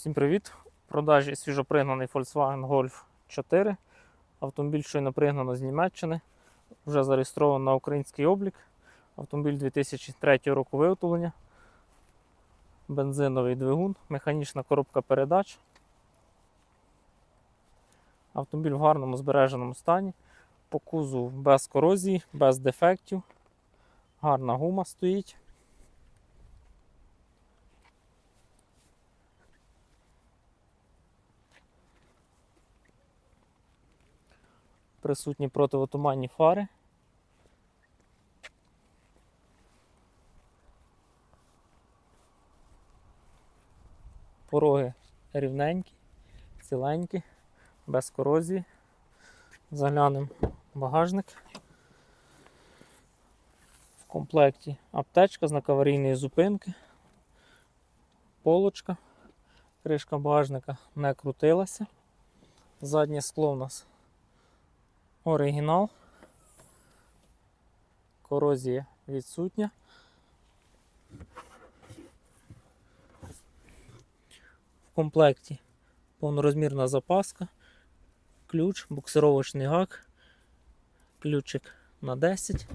Всім привіт! В продажі свіжопригнаний Volkswagen Golf 4. Автомобіль щойно пригнано з Німеччини. Вже зареєстровано на український облік. Автомобіль 2003 року виготовлення. Бензиновий двигун, механічна коробка передач. Автомобіль в гарному збереженому стані. По кузу без корозії, без дефектів. Гарна гума стоїть. Присутні противотуманні фари. Пороги рівненькі, ціленькі, без корозії. Заглянемо багажник. В комплекті аптечка знак аварійної зупинки, полочка, кришка багажника не крутилася. Заднє скло у нас оригінал. Корозія відсутня. В комплекті повнорозмірна запаска, ключ, буксировочний гак, ключик на 10.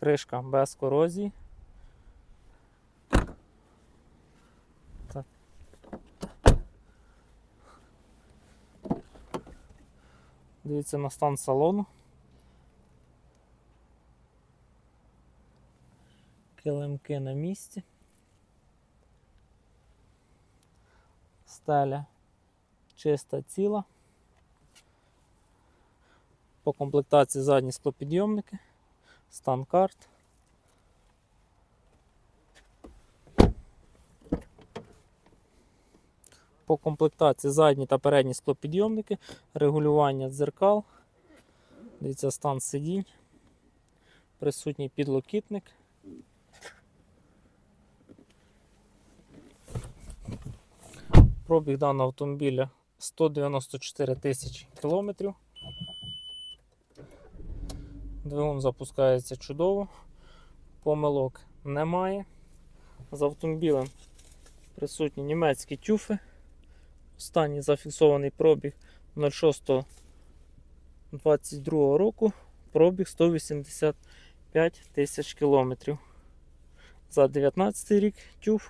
Кришка без корозії. Дивіться на стан салону. Килимки на місці. Стеля чиста ціла. По комплектації задні склопідйомники, стан карт. По комплектації задні та передні склопідйомники, регулювання дзеркал. Дивіться стан сидінь. Присутній підлокітник. Пробіг даного автомобіля 194 тисячі кілометрів. Двигун запускається чудово, помилок немає. З автомобілем присутні німецькі тюфи. Останній зафіксований пробіг 06.22 року, пробіг 185 тисяч кілометрів. За 19 рік тюф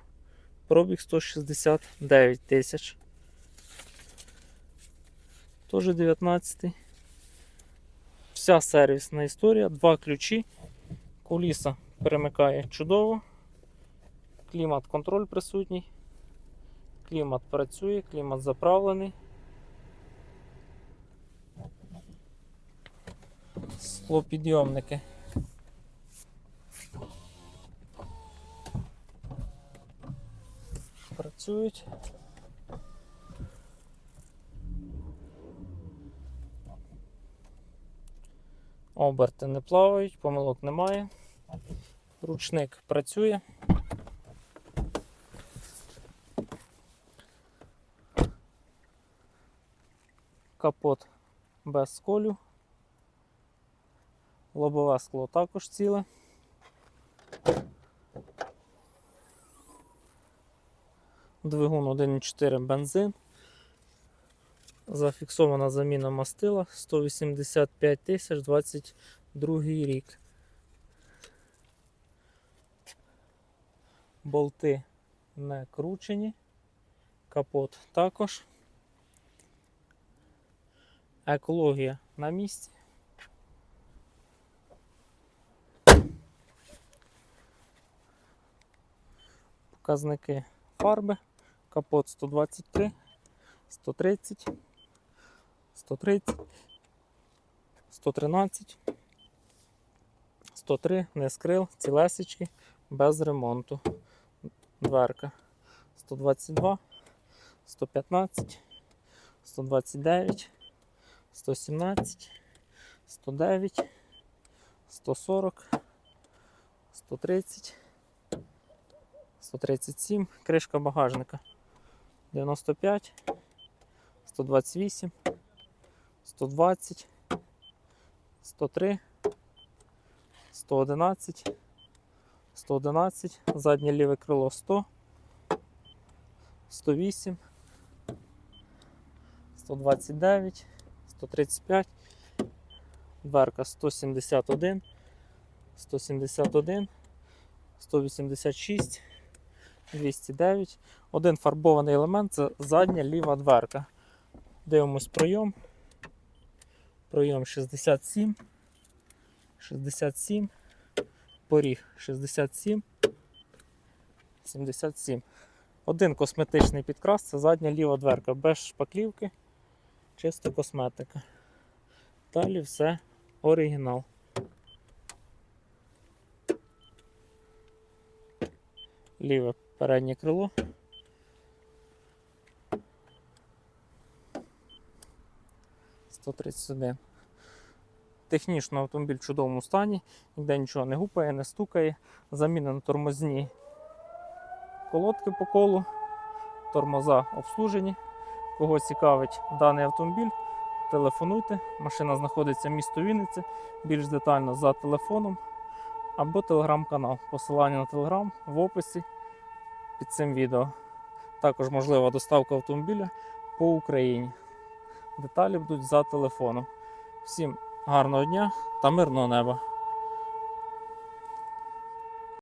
пробіг 169 тисяч. Теж 19. Вся сервісна історія, два ключі. Куліса перемикає чудово. Клімат контроль присутній. Клімат працює, клімат заправлений. Склопідйомники. Працюють. Оберти не плавають, помилок немає. Ручник працює. Капот без сколю. Лобове скло також ціле. Двигун 1.4 бензин. Зафіксована заміна мастила 185 тисяч 22 рік. Болти не кручені. Капот також. Екологія на місці. Показники фарби. Капот 123, 130, 130, 113, 103, не скрил, цілесечки, без ремонту. Дверка 122, 115, 129, 117, 109, 140, 130, 137, кришка багажника. 95, 128, 120, 103, 111, 111, заднє ліве крило 100, 108, 129, 135, дверка 171, 171, 186, 209. Один фарбований елемент це задня ліва дверка. Дивимось пройом. Пройом 67, 67, поріг 67, 77. Один косметичний підкрас це задня ліва дверка, без шпаклівки, чисто косметика. Далі все оригінал. Ліве переднє крило. Сто. Технічно автомобіль в чудовому стані, ніде нічого не гупає, не стукає. Замінено тормозні колодки по колу, тормоза обслужені. Кого цікавить даний автомобіль, телефонуйте. Машина знаходиться в місто Вінниця. Більш детально за телефоном або телеграм-канал. Посилання на телеграм в описі під цим відео. Також можлива доставка автомобіля по Україні. Деталі будуть за телефоном. Всім гарного дня та мирного неба!